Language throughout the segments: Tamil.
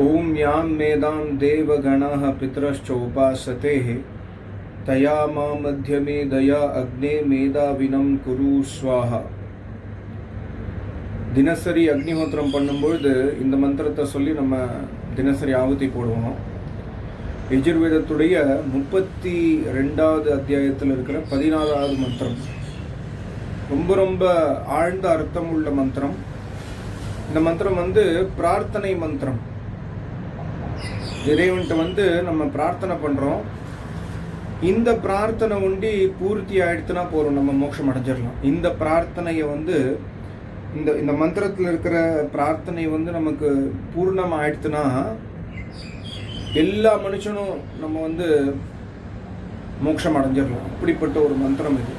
ॐ यां मेदां देवगणाः पितरश्चोपासतेः तया मा मध्यमे दया अग्ने மேதாவினம் குரு ஸ்வாஹா தினசரி அக்னிஹோத்திரம் பண்ணும்பொழுது இந்த மந்திரத்தை சொல்லி நம்ம தினசரி ஆகுதி போடுவோம் எஜுர்வேதத்துடைய முப்பத்தி ரெண்டாவது அத்தியாயத்தில் இருக்கிற பதினாலாவது மந்திரம் ரொம்ப ரொம்ப ஆழ்ந்த அர்த்தம் உள்ள மந்திரம் இந்த மந்திரம் வந்து பிரார்த்தனை மந்திரம் இறைவன்கிட்ட வந்து நம்ம பிரார்த்தனை பண்ணுறோம் இந்த பிரார்த்தனை ஒண்டி பூர்த்தி ஆயிடுத்துனா போகிறோம் நம்ம மோட்சம் அடைஞ்சிடலாம். இந்த பிரார்த்தனையை வந்து இந்த இந்த மந்திரத்தில் இருக்கிற பிரார்த்தனை வந்து நமக்கு பூர்ணம் ஆயிடுத்துனா எல்லா மனுஷனும் நம்ம வந்து மோட்சம் அடைஞ்சிடலாம். அப்படிப்பட்ட ஒரு மந்திரம் இது.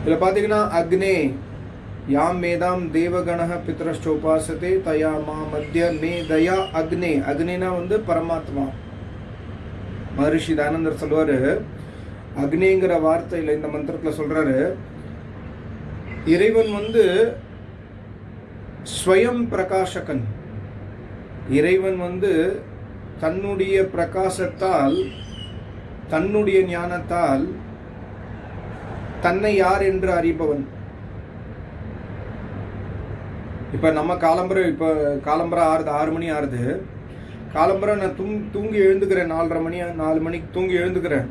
இதில் பார்த்தீங்கன்னா அக்னே யாம் மேதாம் தேவகணக பித்ரஸ்டோபாசதே தயா மா மத்திய மே தயா அக்னே. அக்னினா வந்து பரமாத்மா. மகரிஷி தானந்தர் சொல்லுவாரு அக்னிங்கிற வார்த்தையில் இந்த மந்திரத்தில் சொல்றாரு இறைவன் வந்து ஸ்வயம் பிரகாசகன். இறைவன் வந்து தன்னுடைய பிரகாசத்தால் தன்னுடைய ஞானத்தால் தன்னை யார் என்று அறிபவன். இப்போ நம்ம காலம்பரை இப்போ காலம்பரை ஆறுது ஆறு மணி ஆறுது. காலம்பரை நான் தூங் தூங்கி எழுந்துக்கிறேன் நாலரை மணி நாலு மணிக்கு தூங்கி எழுந்துக்கிறேன்.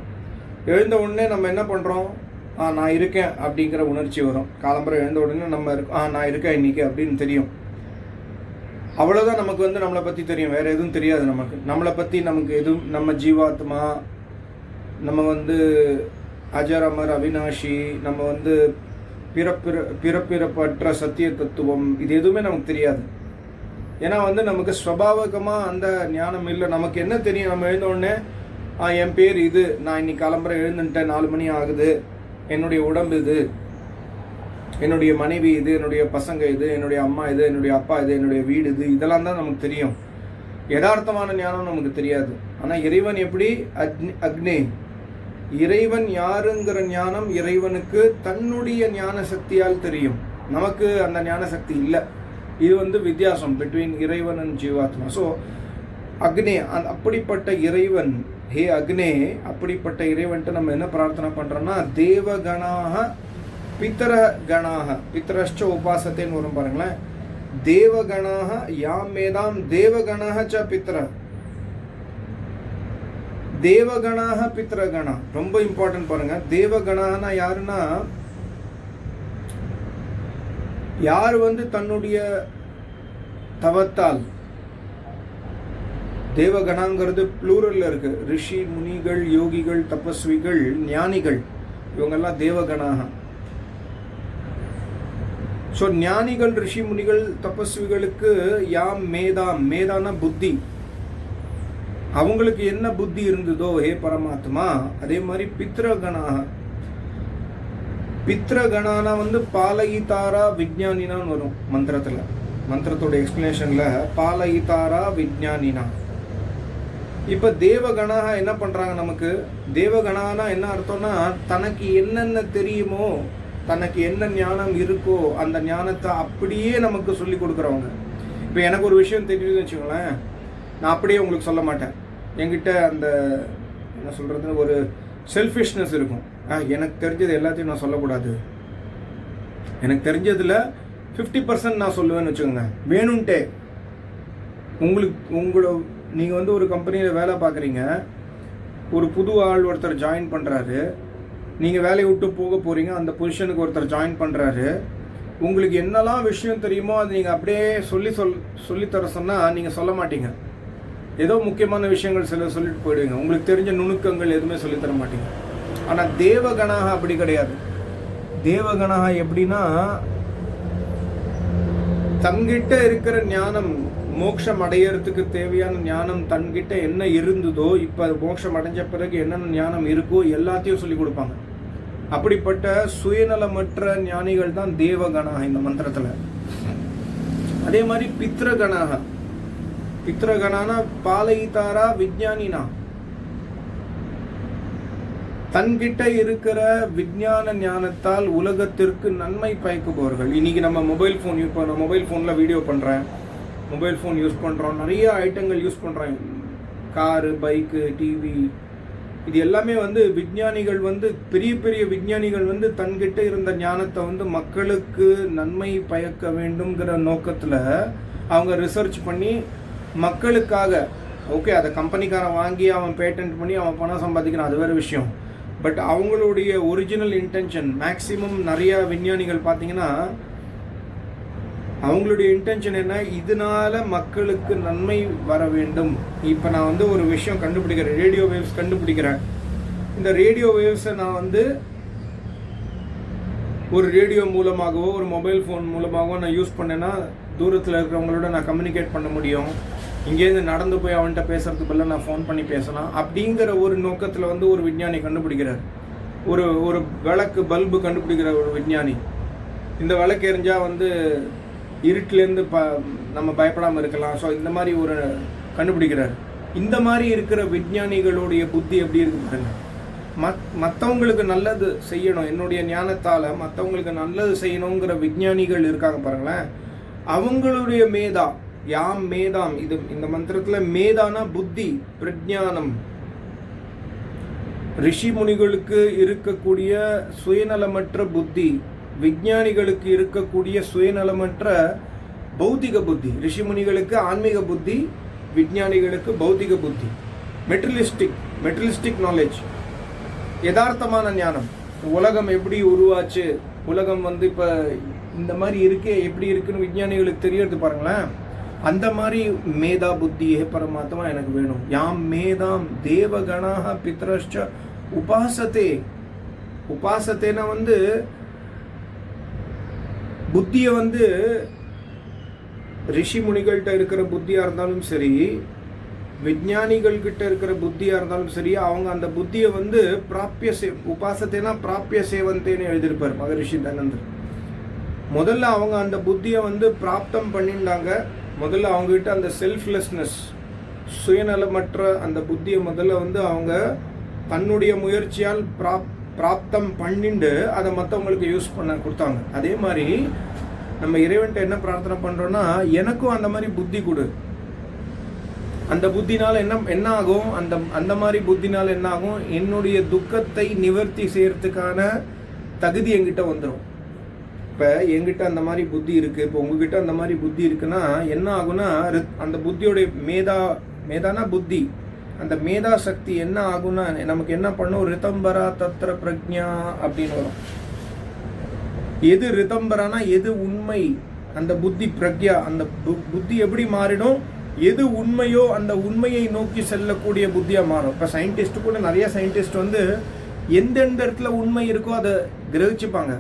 எழுந்த உடனே நம்ம என்ன பண்ணுறோம் ஆ நான் இருக்கேன் அப்படிங்கிற உணர்ச்சி வரும். காலம்பரை எழுந்த உடனே நம்ம இருக்கோம். ஆ நான் இருக்கேன் இன்னைக்கு அப்படின்னு தெரியும். அவ்வளோதான் நமக்கு வந்து நம்மளை பற்றி தெரியும். வேறு எதுவும் தெரியாது நமக்கு. நம்மளை பற்றி நமக்கு எதுவும் நம்ம ஜீவாத்மா நம்ம வந்து அஜர் அமர் அவினாஷி நம்ம வந்து பிறப்பிற பிறப்பிறப்பற்ற சத்திய தத்துவம் இது எதுவுமே நமக்கு தெரியாது. ஏன்னா வந்து நமக்கு ஸ்வபாவகமாக அந்த ஞானம் இல்லை. நமக்கு என்ன தெரியும்? நம்ம எழுந்தோடனே என் பேர் இது. நான் இன்னைக்கு கிளம்புற எழுந்துட்டேன். நாலு மணி ஆகுது. என்னுடைய உடம்பு இது. என்னுடைய மனைவி இது. என்னுடைய பசங்க இது. என்னுடைய அம்மா இது. என்னுடைய அப்பா இது. என்னுடைய வீடு இது. இதெல்லாம் தான் நமக்கு தெரியும். யதார்த்தமான ஞானம் நமக்கு தெரியாது. ஆனால் இறைவன் எப்படி? அக்னி அக்னி. இறைவன் யாருங்கிற ஞானம் இறைவனுக்கு தன்னுடைய ஞான சக்தியால் தெரியும். நமக்கு அந்த ஞான சக்தி இல்லை. இது வந்து வித்தியாசம் பிட்வீன் இறைவன் அண்ட் ஜீவாத்மா. ஸோ அக்னே அந் அப்படிப்பட்ட இறைவன் ஹே அக்னே அப்படிப்பட்ட இறைவன்ட்டு நம்ம என்ன பிரார்த்தனை பண்ணுறோம்னா தேவகணாக பித்தர கணாக பித்தரஷ்ட உபாசத்தைன்னு வரும் பாருங்களேன். தேவகணாக யாம் மேதாம் தேவகணாக ச பித்தர. தேவகணாக பித்ரகணா ரொம்ப இம்பார்ட்டன்ட் பாருங்க. தேவகணானா யாருன்னா யார் வந்து தன்னுடைய தவத்தால் தேவகணாங்கிறது ப்ளூரல்ல இருக்கு. ரிஷி முனிகள் யோகிகள் தபஸ்விகள் ஞானிகள். இவங்கெல்லாம் தேவகணாக. ஸோ ஞானிகள் ரிஷி முனிகள் தபஸ்விகளுக்கு யாம் மேதாம். மேதான புத்தி. அவங்களுக்கு என்ன புத்தி இருந்ததோ ஹே பரமாத்மா அதே மாதிரி பித்ரகணாக பித்ரகணானா வந்து பாலகிதாரா விஜயானினான்னு வரும் மந்திரத்தில். மந்திரத்தோட எக்ஸ்பிளனேஷனில் பாலகிதாரா விஜயானினா இப்போ தேவகணாக என்ன பண்ணுறாங்க நமக்கு? தேவகணானா என்ன அர்த்தம்னா தனக்கு என்னென்ன தெரியுமோ தனக்கு என்ன ஞானம் இருக்கோ அந்த ஞானத்தை அப்படியே நமக்கு சொல்லி கொடுக்குறவங்க. இப்போ எனக்கு ஒரு விஷயம் தெரியுதுன்னு வச்சுக்கோங்களேன். நான் அப்படியே உங்களுக்கு சொல்ல மாட்டேன். என்கிட்ட அந்த என்ன சொல்கிறது ஒரு செல்ஃபிஷ்னஸ் இருக்கும். ஆ எனக்கு தெரிஞ்சது எல்லாத்தையும் நான் சொல்லக்கூடாது. எனக்கு தெரிஞ்சதில் ஃபிஃப்டி பர்சன்ட் நான் சொல்லுவேன்னு வச்சுக்கோங்க. வேணும்ன்ட்டே உங்களுக்கு உங்களோட நீங்கள் வந்து ஒரு கம்பெனியில் வேலை பார்க்குறீங்க. ஒரு புது ஆள் ஒருத்தர் ஜாயின் பண்ணுறாரு நீங்கள் வேலையை விட்டு போக போகிறீங்க அந்த பொசிஷனுக்கு ஒருத்தர் ஜாயின் பண்ணுறாரு உங்களுக்கு என்னெல்லாம் விஷயம் தெரியுமோ அது நீங்கள் அப்படியே சொல்லி சொல் சொல்லித்தர சொன்னால் நீங்கள் சொல்ல மாட்டீங்க. ஏதோ முக்கியமான விஷயங்கள் சில சொல்லிட்டு போயிடுவீங்க. உங்களுக்கு தெரிஞ்ச நுணுக்கங்கள் எதுவுமே சொல்லித்தர மாட்டீங்க. ஆனால் தேவகணாக அப்படி கிடையாது. தேவகணாக எப்படின்னா தங்கிட்ட இருக்கிற ஞானம் மோட்சம் அடையறதுக்கு தேவையான ஞானம் தன்கிட்ட என்ன இருந்ததோ இப்போ அது மோட்சம் அடைஞ்ச பிறகு என்னென்ன ஞானம் இருக்கோ எல்லாத்தையும் சொல்லி கொடுப்பாங்க. அப்படிப்பட்ட சுயநலமற்ற ஞானிகள் தான் தேவகணாக இந்த மந்திரத்தில். அதே மாதிரி பித்ரகணாக பித்ரகணானா பாலயிதாரா விஜயானினா தன்கிட்ட இருக்கிற விஞ்ஞான ஞானத்தால் உலகத்திற்கு நன்மை பயக்குபவர்கள். இன்னைக்கு நம்ம மொபைல் ஃபோன் யூஸ் பண்ண மொபைல் ஃபோனில் வீடியோ பண்ணுறேன் மொபைல் ஃபோன் யூஸ் பண்ணுறோம் நிறைய ஐட்டங்கள் யூஸ் பண்ணுறோம் காரு பைக்கு டிவி இது எல்லாமே வந்து விஞ்ஞானிகள் வந்து பெரிய பெரிய விஞ்ஞானிகள் வந்து தன்கிட்ட இருந்த ஞானத்தை வந்து மக்களுக்கு நன்மை பயக்க வேண்டுங்கிற நோக்கத்தில் அவங்க ரிசர்ச் பண்ணி மக்களுக்காக. ஓகே அதை கம்பெனிக்காரன் வாங்கி அவன் பேட்டன்ட் பண்ணி அவன் பணம் சம்பாதிக்கிறான் அது வேறு விஷயம். பட் அவங்களுடைய ஒரிஜினல் இன்டென்ஷன் மேக்ஸிமம் நிறையா விஞ்ஞானிகள் பார்த்தீங்கன்னா அவங்களுடைய இன்டென்ஷன் என்ன? இதனால மக்களுக்கு நன்மை வர வேண்டும். இப்போ நான் வந்து ஒரு விஷயம் கண்டுபிடிக்கிறேன். ரேடியோ வேவ்ஸ் கண்டுபிடிக்கிறேன். இந்த ரேடியோ வேவ்ஸை நான் வந்து ஒரு ரேடியோ மூலமாகவோ ஒரு மொபைல் ஃபோன் மூலமாகவோ நான் யூஸ் பண்ணேன்னா தூரத்தில் இருக்கிறவங்களோட நான் கம்யூனிகேட் பண்ண முடியும். இங்கேருந்து நடந்து போய் அவன்கிட்ட பேசுறதுக்கு பதிலாக நான் ஃபோன் பண்ணி பேசலாம். அப்படிங்கிற ஒரு நோக்கத்தில் வந்து ஒரு விஞ்ஞானி கண்டுபிடிக்கிறார். ஒரு ஒரு விளக்கு பல்பு கண்டுபிடிக்கிற ஒரு விஞ்ஞானி. இந்த விளக்கு எரிஞ்சால் வந்து இருட்டிலேருந்து ப நம்ம பயப்படாமல் இருக்கலாம். ஸோ இந்த மாதிரி ஒரு கண்டுபிடிக்கிறார். இந்த மாதிரி இருக்கிற விஞ்ஞானிகளுடைய புத்தி எப்படி இருக்கு பாருங்க. மத் மற்றவங்களுக்கு நல்லது செய்யணும். என்னுடைய ஞானத்தால் மற்றவங்களுக்கு நல்லது செய்யணுங்கிற விஞ்ஞானிகள் இருக்காங்க பாருங்களேன். அவங்களுடைய மேதா யாம் மேதாம். இது இந்த மந்திரத்தில் மேதானா புத்தி பிரஜானம் ரிஷி முனிகளுக்கு இருக்கக்கூடிய சுயநலமற்ற புத்தி விஞ்ஞானிகளுக்கு இருக்கக்கூடிய சுயநலமற்ற பௌத்திக புத்தி ரிஷி முனிகளுக்கு ஆன்மீக புத்தி விஞ்ஞானிகளுக்கு பௌத்திக புத்தி. மெட்ரலிஸ்டிக் மெட்ரலிஸ்டிக் நாலேஜ் யதார்த்தமான ஞானம். உலகம் எப்படி உருவாச்சு? உலகம் வந்து இப்போ இந்த மாதிரி இருக்கே எப்படி இருக்குன்னு விஞ்ஞானிகளுக்கு தெரியறது பாருங்களேன். அந்த மாதிரி மேதா புத்தி ஏ பரமாத்மா எனக்கு வேணும். யாம் மேதாம் தேவகணாக பித்ரஷ்ட உபாசத்தே உபாசத்தேனா வந்து புத்தியை வந்து ரிஷி முனிகள்கிட்ட இருக்கிற புத்தியாக இருந்தாலும் சரி விஞ்ஞானிகள்கிட்ட இருக்கிற புத்தியாக இருந்தாலும் சரி அவங்க அந்த புத்தியை வந்து பிராப்பிய சே உபாசத்தைனா பிராப்பிய சேவந்தேன்னு எழுதியிருப்பார் மகரிஷி தனந்தர். முதல்ல அவங்க அந்த புத்தியை வந்து பிராப்தம் பண்ணிட்டாங்க முதல்ல அவங்ககிட்ட அந்த செல்ஃப்லெஸ்னஸ் சுயநலமற்ற அந்த புத்தியை முதல்ல வந்து அவங்க தன்னுடைய முயற்சியால் பிராப் பிராப்தம் பண்ணிண்டு அதை மற்றவங்களுக்கு யூஸ் பண்ண கொடுத்தாங்க. அதே மாதிரி நம்ம இறைவன்ட்ட என்ன பிரார்த்தனை பண்ணுறோன்னா எனக்கும் அந்த மாதிரி புத்தி கொடு. அந்த புத்தினால் என்ன என்ன ஆகும்? அந்த அந்த மாதிரி புத்தினால் என்ன ஆகும்? என்னுடைய துக்கத்தை நிவர்த்தி செய்கிறதுக்கான தகுதி என்கிட்ட வந்துடும் இப்போ என்கிட்ட அந்த மாதிரி புத்தி இருக்குது இப்போ உங்ககிட்ட அந்த மாதிரி புத்தி இருக்குன்னா என்ன ஆகும்னா ரித்- அந்த புத்தியோடைய மேதா மேதானா புத்தி. அந்த மேதா சக்தி என்ன ஆகும்னா நமக்கு என்ன பண்ணும்? ரிதம்பரா தத்ர பிரக்ஞா அப்படின்னு வரும். எது ரிதம்பரானா எது உண்மை? அந்த புத்தி பிரக்யா அந்த பு- புத்தி எப்படி மாறிடும்? எது உண்மையோ அந்த உண்மையை நோக்கி செல்லக்கூடிய புத்தியாக மாறும். இப்போ சயின்டிஸ்ட் கூட நிறைய சயின்டிஸ்ட் வந்து எந்தெந்த இடத்துல உண்மை இருக்கோ அதை கிரகிச்சுப்பாங்க.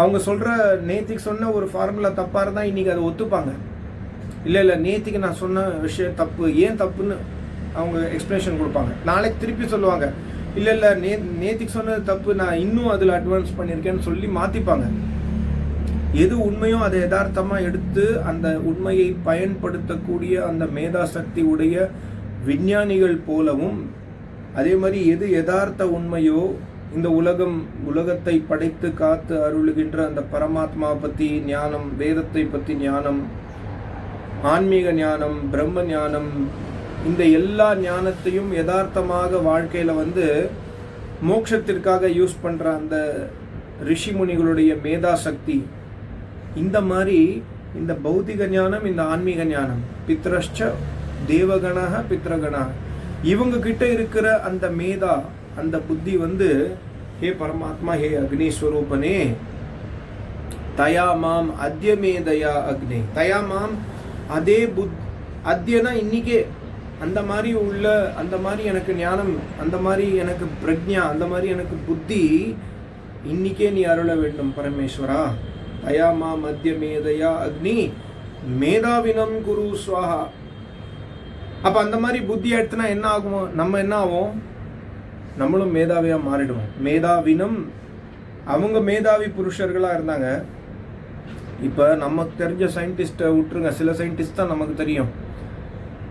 அவங்க சொல்கிற நேத்திக்கு சொன்ன ஒரு ஃபார்முலா தப்பாக இருந்தால் இன்றைக்கி அதை ஒத்துப்பாங்க. இல்லை இல்லை நேத்திக்கு நான் சொன்ன விஷயம் தப்பு. ஏன் தப்புன்னு அவங்க எக்ஸ்பிளனேஷன் கொடுப்பாங்க. நாளைக்கு திருப்பி சொல்லுவாங்க. இல்லை இல்லை நே நேத்திக்கு சொன்னது தப்பு. நான் இன்னும் அதில் அட்வான்ஸ் பண்ணியிருக்கேன்னு சொல்லி மாற்றிப்பாங்க எது உண்மையோ அதை யதார்த்தமாக எடுத்து அந்த உண்மையை பயன்படுத்தக்கூடிய அந்த மேதா சக்தி உடைய விஞ்ஞானிகள் போலவும் அதே மாதிரி எது யதார்த்த உண்மையோ இந்த உலகம் உலகத்தை படைத்து காத்து அருளுகின்ற அந்த பரமாத்மா பற்றி ஞானம் வேதத்தை பற்றி ஞானம் ஆன்மீக ஞானம் பிரம்ம ஞானம் இந்த எல்லா ஞானத்தையும் யதார்த்தமாக வாழ்க்கையில் வந்து மோட்சத்திற்காக யூஸ் பண்ணுற அந்த ரிஷி முனிகளுடைய மேதா சக்தி இந்த மாதிரி இந்த பௌதிக ஞானம் இந்த ஆன்மீக ஞானம் பித்ரஷ்ட தேவகணாக பித்ரகணா இவங்க கிட்ட இருக்கிற அந்த மேதா அந்த புத்தி வந்து ஹே பரமாத்மா ஹே அக்னிஸ்வரூபனே தயா மாம் அத்தியமே தயா அக்னி. தயா மாம் அதே புத் அத்யனா இன்னிக்கே. அந்த மாதிரி உள்ள அந்த மாதிரி எனக்கு ஞானம் அந்த மாதிரி எனக்கு பிரக்ஞா அந்த மாதிரி எனக்கு புத்தி இன்னிக்கே நீ அருள வேண்டும் பரமேஸ்வரா. தயா மாம் அத்யமே தயா அக்னி மேதாவினம் குரு ஸ்வாஹா. அப்போ அந்த மாதிரி புத்தி எடுத்துனா என்ன ஆகும்? நம்ம என்ன ஆகும் நம்மளும் மேதாவியாக மாறிடுவோம். மேதாவினம் அவங்க மேதாவி புருஷர்களாக இருந்தாங்க. இப்போ நமக்கு தெரிஞ்ச சயின்டிஸ்ட்டை விட்டுருங்க சில சயின்டிஸ்ட் தான் நமக்கு தெரியும்.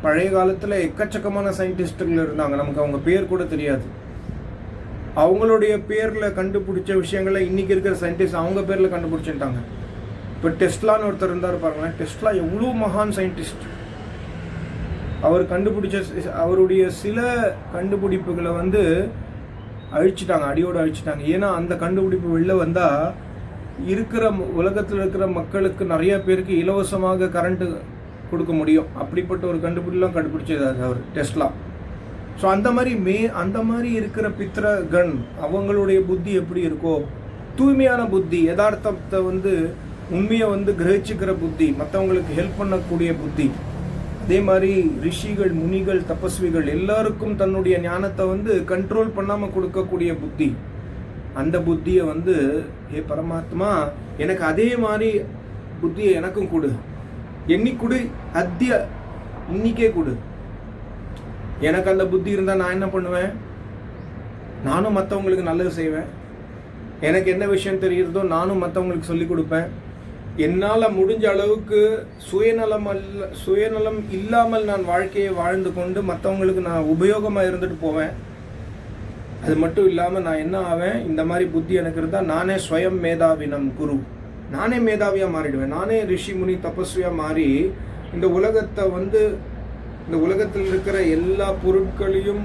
பழைய காலத்தில் எக்கச்சக்கமான சயின்டிஸ்ட்டுகள் இருந்தாங்க. நமக்கு அவங்க பேர் கூட தெரியாது. அவங்களுடைய பேரில் கண்டுபிடிச்ச விஷயங்களை இன்றைக்கி இருக்கிற சயின்டிஸ்ட் அவங்க பேரில் கண்டுபிடிச்சிட்டாங்க. இப்போ டெஸ்ட்லான்னு ஒருத்தர் இருந்தார் பாருங்களேன். டெஸ்ட்லா எவ்வளோ மகான் சயின்டிஸ்ட் அவர் கண்டுபிடிச்ச அவருடைய சில கண்டுபிடிப்புகளை வந்து அழிச்சிட்டாங்க அடியோடு அழிச்சிட்டாங்க. ஏன்னா அந்த கண்டுபிடிப்பு வெளில வந்தால் இருக்கிற உலகத்தில் இருக்கிற மக்களுக்கு நிறைய பேருக்கு இலவசமாக கரண்ட்டு கொடுக்க முடியும். அப்படிப்பட்ட ஒரு கண்டுபிடிலாம் கண்டுபிடிச்சது அவர் டெஸ்ட்லாம் ஸோ அந்த மாதிரி மே அந்த மாதிரி இருக்கிற பித்திரகன் அவங்களுடைய புத்தி எப்படி இருக்கோ தூய்மையான புத்தி யதார்த்தத்தை வந்து உண்மையை வந்து கிரகிச்சிக்கிற புத்தி மற்றவங்களுக்கு ஹெல்ப் பண்ணக்கூடிய புத்தி அதே மாதிரி ரிஷிகள் முனிகள் தபஸ்விகள் எல்லாருக்கும் தன்னுடைய ஞானத்தை வந்து கண்ட்ரோல் பண்ணாமல் கொடுக்கக்கூடிய புத்தி. அந்த புத்தியை வந்து ஏ பரமாத்மா எனக்கு அதே மாதிரி புத்தியை எனக்கும் கொடு. என்னைக்கு கொடு அத்திய இன்னிக்கே கொடு. எனக்கு அந்த புத்தி இருந்தால் நான் என்ன பண்ணுவேன்? நானும் மற்றவங்களுக்கு நல்லது செய்வேன். எனக்கு என்ன விஷயம் தெரிகிறதோ நானும் மற்றவங்களுக்கு சொல்லிக் கொடுப்பேன். என்னால் முடிஞ்ச அளவுக்கு சுயநலம் அல்ல சுயநலம் இல்லாமல் நான் வாழ்க்கையை வாழ்ந்து கொண்டு மற்றவங்களுக்கு நான் உபயோகமாக இருந்துட்டு போவேன். அது மட்டும் இல்லாமல் நான் என்ன ஆவேன்? இந்த மாதிரி புத்தி எனக்கு இருந்தால் நானே ஸ்வயம் மேதாவினம் குரு. நானே மேதாவியாக மாறிடுவேன். நானே ரிஷி முனி தபஸ்வியாக மாறி இந்த உலகத்தை வந்து இந்த உலகத்தில் இருக்கிற எல்லா பொருட்களையும்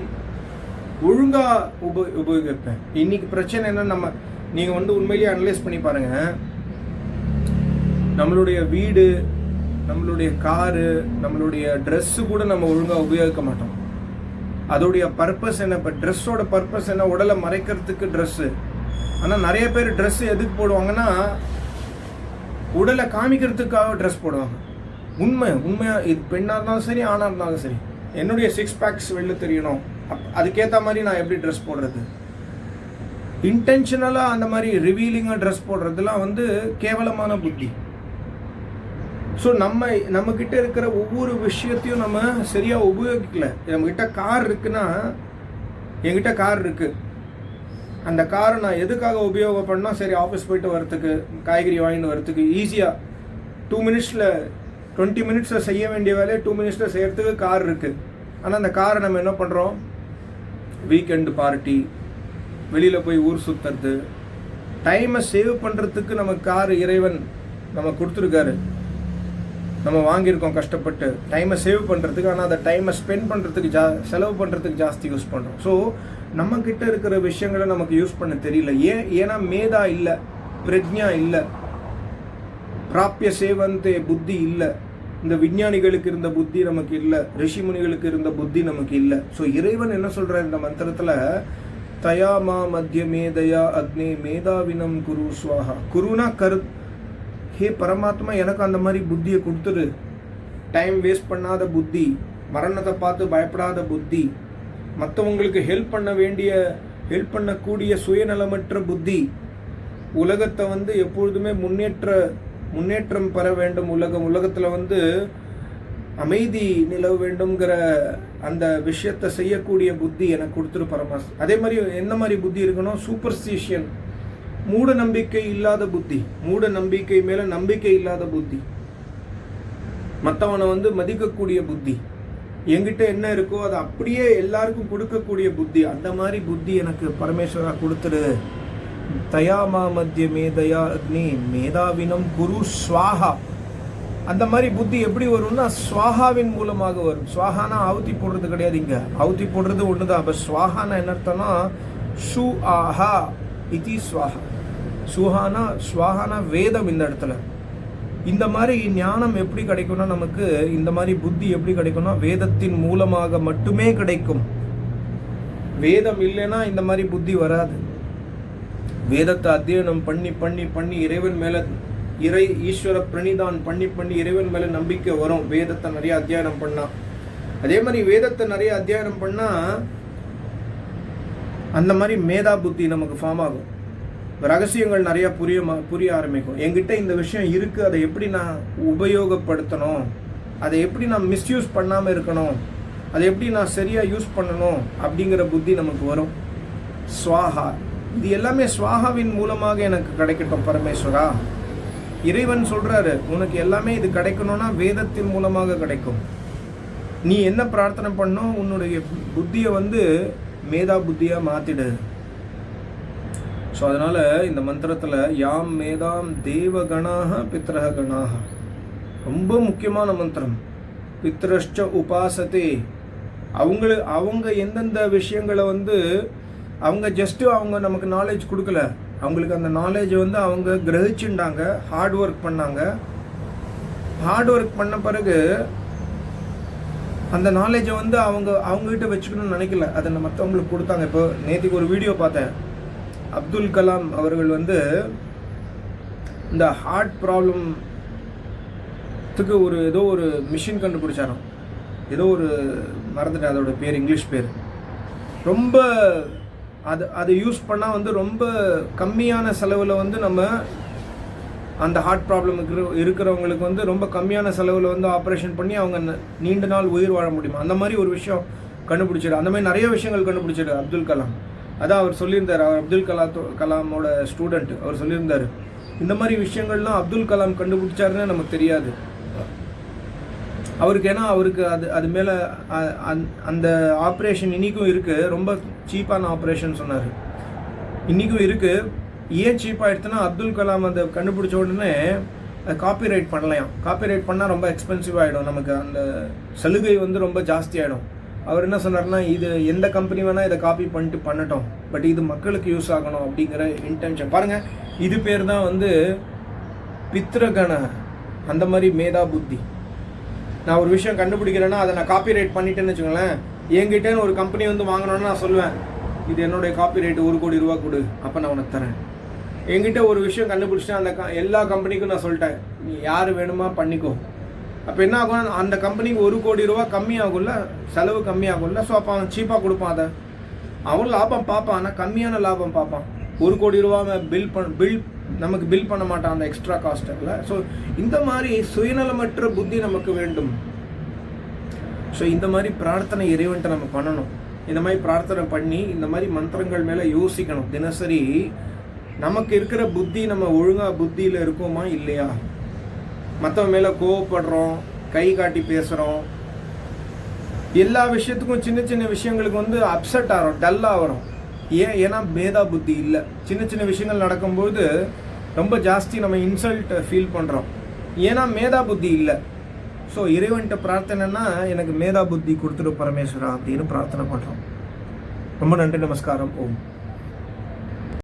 ஒழுங்காக உப உபயோகிப்பேன். இன்னைக்கு பிரச்சனை என்ன நம்ம நீங்கள் வந்து உண்மையிலேயே அனலைஸ் பண்ணி பாருங்கள் நம்மளுடைய வீடு நம்மளுடைய காரு நம்மளுடைய ட்ரெஸ்ஸு கூட நம்ம ஒழுங்காக உபயோகிக்க மாட்டோம். அதோடைய பர்பஸ் என்ன? இப்போ ட்ரெஸ்ஸோட பர்பஸ் என்ன? உடலை மறைக்கிறதுக்கு ட்ரெஸ்ஸு ஆனால் நிறைய பேர் ட்ரெஸ்ஸு எதுக்கு போடுவாங்கன்னா உடலை காமிக்கிறதுக்காக ட்ரெஸ் போடுவாங்க. உண்மை உண்மையாக இது பெண்ணாக இருந்தாலும் சரி ஆணாக இருந்தாலும் சரி. என்னுடைய சிக்ஸ் பேக்ஸ் வெளில தெரியணும். அப் அதுக்கேற்ற மாதிரி நான் எப்படி ட்ரெஸ் போடுறது? இன்டென்ஷனலாக அந்த மாதிரி ரிவீலிங்காக ட்ரெஸ் போடுறதுலாம் வந்து கேவலமான புத்தி. ஸோ நம்ம நம்மக்கிட்ட இருக்கிற ஒவ்வொரு விஷயத்தையும் நம்ம சரியாக உபயோகிக்கல. நம்மக்கிட்ட கார் இருக்குன்னா என்கிட்ட கார் இருக்குது அந்த காரை நான் எதுக்காக உபயோகம் பண்ணால் சரி ஆஃபீஸ் போயிட்டு வரத்துக்கு காய்கறி வாங்கிட்டு வரத்துக்கு ஈஸியாக டூ மினிட்ஸில் டுவெண்ட்டி மினிட்ஸில் செய்ய வேண்டிய வேலையை டூ மினிட்ஸில் செய்கிறதுக்கு கார் இருக்குது ஆனால் அந்த காரை நம்ம என்ன பண்ணுறோம் வீக்கெண்டு பார்ட்டி வெளியில் போய் ஊர் சுற்றுறது டைமை சேவ் பண்ணுறதுக்கு நம்ம கார் இறைவன் நம்ம கொடுத்துருக்காரு. நம்ம வாங்கியிருக்கோம் கஷ்டப்பட்டு. டைமை சேவ் பண்ணுறதுக்கு ஆனால் அந்த டைமை ஸ்பெண்ட் பண்ணுறதுக்கு ஜா செலவு பண்ணுறதுக்கு ஜாஸ்தி யூஸ் பண்ணுறோம் ஸோ நம்மக்கிட்ட இருக்கிற விஷயங்களை நமக்கு யூஸ் பண்ண தெரியல. ஏன் ஏன்னா மேதா இல்லை பிரஜ்ஞா இல்லை பிராப்பிய சேவந்தே புத்தி இல்லை இந்த விஞ்ஞானிகளுக்கு இருந்த புத்தி நமக்கு இல்லை ரிஷிமுனிகளுக்கு இருந்த புத்தி நமக்கு இல்லை. ஸோ இறைவன் என்ன சொல்கிறார் இந்த மந்திரத்தில்? தயாமா மத்திய மேதையா அக்னே மேதாவினம் குரு ஸ்வாஹா. குருனா கருத் ஹே பரமாத்மா எனக்கு அந்த மாதிரி புத்தியை கொடுத்துரு டைம் வேஸ்ட் பண்ணாத புத்தி மரணத்தை பார்த்து பயப்படாத புத்தி மற்றவங்களுக்கு ஹெல்ப் பண்ண வேண்டிய ஹெல்ப் பண்ணக்கூடிய சுயநலமற்ற புத்தி உலகத்தை வந்து எப்பொழுதுமே முன்னேற்ற முன்னேற்றம் பெற வேண்டும் உலகம். உலகத்தில் வந்து அமைதி நிலவ வேண்டும்ங்கிற அந்த விஷயத்தை செய்யக்கூடிய புத்தி எனக்கு கொடுத்துரு பரமாஸ் அதே மாதிரி என்ன மாதிரி புத்தி இருக்கணும்? சூப்பர்ஸ்டிஷியன் மூட நம்பிக்கை இல்லாத புத்தி. மூட நம்பிக்கை மேல நம்பிக்கை இல்லாத புத்தி. மற்றவனை வந்து மதிக்கக்கூடிய புத்தி. எங்கிட்ட என்ன இருக்கோ அதை அப்படியே எல்லாருக்கும் கொடுக்கக்கூடிய புத்தி. அந்த மாதிரி புத்தி எனக்கு பரமேஸ்வரா கொடுத்துரு. தயாமா மத்திய மேதயா அக்னி மேதாவினம் குரு ஸ்வாஹா. அந்த மாதிரி புத்தி எப்படி வரும்னா ஸ்வாஹாவின் மூலமாக வரும். ஸ்வாஹானா ஆவுத்தி போடுறது கிடையாது இங்க. ஆவுத்தி போடுறது ஒண்ணுதான். அப்ப ஸ்வாஹானா என்ன அர்த்தம்னா ஷு ஆஹா இதி ஸ்வாஹா. சுஹானா ஸ்வாஹானா வேதம் இந்த இடத்துல. இந்த மாதிரி ஞானம் எப்படி கிடைக்கும்னா நமக்கு இந்த மாதிரி புத்தி எப்படி கிடைக்கும்னா வேதத்தின் மூலமாக மட்டுமே கிடைக்கும். வேதம் இல்லைன்னா இந்த மாதிரி புத்தி வராது. வேதத்தை அத்தியனம் பண்ணி பண்ணி பண்ணி இறைவன் மேல இறை ஈஸ்வர பிரணிதான் பண்ணி பண்ணி இறைவன் மேல நம்பிக்கை வரும். வேதத்தை நிறைய அத்தியாயனம் பண்ணா. அதே மாதிரி வேதத்தை நிறைய அத்தியாயனம் பண்ணா அந்த மாதிரி மேதா புத்தி நமக்கு ஃபார்ம் ஆகும். ரகசியங்கள் நிறையா புரிய புரிய ஆரம்பிக்கும். என்கிட்ட இந்த விஷயம் இருக்குது அதை எப்படி நான் உபயோகப்படுத்தணும்? அதை எப்படி நான் மிஸ்யூஸ் பண்ணாமல் இருக்கணும்? அதை எப்படி நான் சரியாக யூஸ் பண்ணணும்? அப்படிங்கிற புத்தி நமக்கு வரும். ஸ்வாஹா இது எல்லாமே ஸ்வாஹாவின் மூலமாக எனக்கு கிடைக்கட்டும் பரமேஸ்வரா. இறைவன் சொல்கிறாரு உனக்கு எல்லாமே இது கிடைக்கணும்னா வேதத்தின் மூலமாக கிடைக்கும். நீ என்ன பிரார்த்தனை பண்ணணும்? உன்னுடைய புத்தியை வந்து மேதா புத்தியாக மாற்றிடு ஸோ அதனால் இந்த மந்திரத்தில் யாம் மேதாம் தேவகணாக பித்ரஹ கணாக ரொம்ப முக்கியமான மந்திரம். பித்ரஷ்ட உபாசத்தே அவங்களு அவங்க எந்தெந்த விஷயங்களை வந்து அவங்க ஜஸ்ட்டு அவங்க நமக்கு நாலேஜ் கொடுக்கல. அவங்களுக்கு அந்த நாலேஜை வந்து அவங்க கிரகிச்சுண்டாங்க ஹார்ட் ஒர்க் பண்ணாங்க. ஹார்ட் ஒர்க் பண்ண பிறகு அந்த நாலேஜை வந்து அவங்க அவங்ககிட்ட வச்சுக்கணும்னு நினைக்கல. அதை மற்றவங்களுக்கு கொடுத்தாங்க. இப்போ நேற்றுக்கு ஒரு வீடியோ பார்த்தேன். அப்துல் கலாம் அவர்கள் வந்து இந்த ஹார்ட் ப்ராப்ளம்த்துக்கு ஒரு ஏதோ ஒரு மிஷின் கண்டுபிடிச்சாராம். ஏதோ ஒரு மறந்துட்டேன் அதோட பேர் இங்கிலீஷ் பேர். ரொம்ப அது அதை யூஸ் பண்ணால் வந்து ரொம்ப கம்மியான செலவில் வந்து நம்ம அந்த ஹார்ட் ப்ராப்ளம் இருக்கிற இருக்கிறவங்களுக்கு வந்து ரொம்ப கம்மியான செலவில் வந்து ஆப்ரேஷன் பண்ணி அவங்க நீண்ட நாள் உயிர் வாழ முடியுமா? அந்த மாதிரி ஒரு விஷயம் கண்டுபிடிச்சிடு அந்த மாதிரி நிறைய விஷயங்கள் கண்டுபிடிச்சிடு அப்துல் கலாம். அதான் அவர் சொல்லியிருந்தார் அவர் அப்துல் கலா கலாமோட ஸ்டூடெண்ட் அவர் சொல்லியிருந்தார். இந்த மாதிரி விஷயங்கள்லாம் அப்துல் கலாம் கண்டுபிடிச்சாருன்னு நமக்கு தெரியாது. அவருக்கு ஏன்னா அவருக்கு அது அது மேலே அந்த ஆப்ரேஷன் இன்றைக்கும் இருக்குது ரொம்ப சீப்பான ஆப்ரேஷன் சொன்னார். இன்றைக்கும் இருக்குது ஏன் சீப்பாக எடுத்தனா அப்துல் கலாம் அதை கண்டுபிடிச்ச உடனே காப்பிரைட் பண்ணலையாம் காப்பிரைட் பண்ணால் ரொம்ப எக்ஸ்பென்சிவ் ஆகிடும் நமக்கு அந்த சலுகை வந்து ரொம்ப ஜாஸ்தி ஆகிடும் அவர் என்ன சொன்னார்னா இது எந்த கம்பெனி வேணால் இதை காப்பி பண்ணிட்டு பண்ணட்டும் பட் இது மக்களுக்கு யூஸ் ஆகணும் அப்படிங்கிற இன்டென்ஷன் பாருங்கள் இது பேர் தான் வந்து பித்ரகண அந்த மாதிரி மேதா புத்தி. நான் ஒரு விஷயம் கண்டுபிடிக்கிறேன்னா அதை நான் காப்பி ரைட் பண்ணிட்டேன்னு வச்சுக்கோங்களேன். என்கிட்டன்னு ஒரு கம்பெனி வந்து வாங்கினோன்னு நான் சொல்லுவேன். இது என்னுடைய ரேட்டு ஒரு கோடி ரூபா கொடு அப்போ நான் உனக்கு தரேன். என்கிட்ட ஒரு விஷயம் கண்டுபிடிச்சிட்டேன் அந்த க- எல்லா கம்பெனிக்கும் நான் சொல்லிட்டேன். நீ யார் வேணுமா பண்ணிக்கோ. அப்போ என்ன ஆகும் அந்த கம்பெனிக்கு ஒரு கோடி ரூபா கம்மியாகும்ல செலவு கம்மியாகும்ல ஸோ அப்போ அவன் சீப்பாக கொடுப்பான் அதை. அவன் லாபம் பார்ப்பான் ஆனால் கம்மியான லாபம் பார்ப்பான். ஒரு கோடி ரூபா பில் பண்ண பில் நமக்கு பில் பண்ண மாட்டான் அந்த எக்ஸ்ட்ரா காஸ்ட்டில் ஸோ இந்த மாதிரி சுயநலமற்ற புத்தி நமக்கு வேண்டும். ஸோ இந்த மாதிரி பிரார்த்தனை இறைவன்ட்ட நம்ம பண்ணணும். இந்த மாதிரி பிரார்த்தனை பண்ணி இந்த மாதிரி மந்திரங்கள் மேலே யோசிக்கணும். தினசரி நமக்கு இருக்கிற புத்தி நம்ம ஒழுங்காக புத்தியில் இருக்கோமா இல்லையா? மற்றவங்க மேலே கோவப்படுறோம் கை காட்டி பேசுகிறோம் எல்லா விஷயத்துக்கும் சின்ன சின்ன விஷயங்களுக்கு வந்து அப்செட் ஆகிறோம் டல்லாக வரும் ஏன்? ஏன்னா பேதா புத்தி இல்லை. சின்ன சின்ன விஷயங்கள் நடக்கும்போது ரொம்ப ஜாஸ்தி நம்ம இன்சல்ட் ஃபீல் பண்ணுறோம் ஏன்னா மேதா புத்தி இல்லை. ஸோ இறைவன்கிட்ட பிரார்த்தனைன்னா எனக்கு மேதா புத்தி கொடுத்துரு பரமேஸ்வரா அப்படின்னு பிரார்த்தனை பண்ணுறோம் ரொம்ப நன்றி நமஸ்காரம். ஓம்.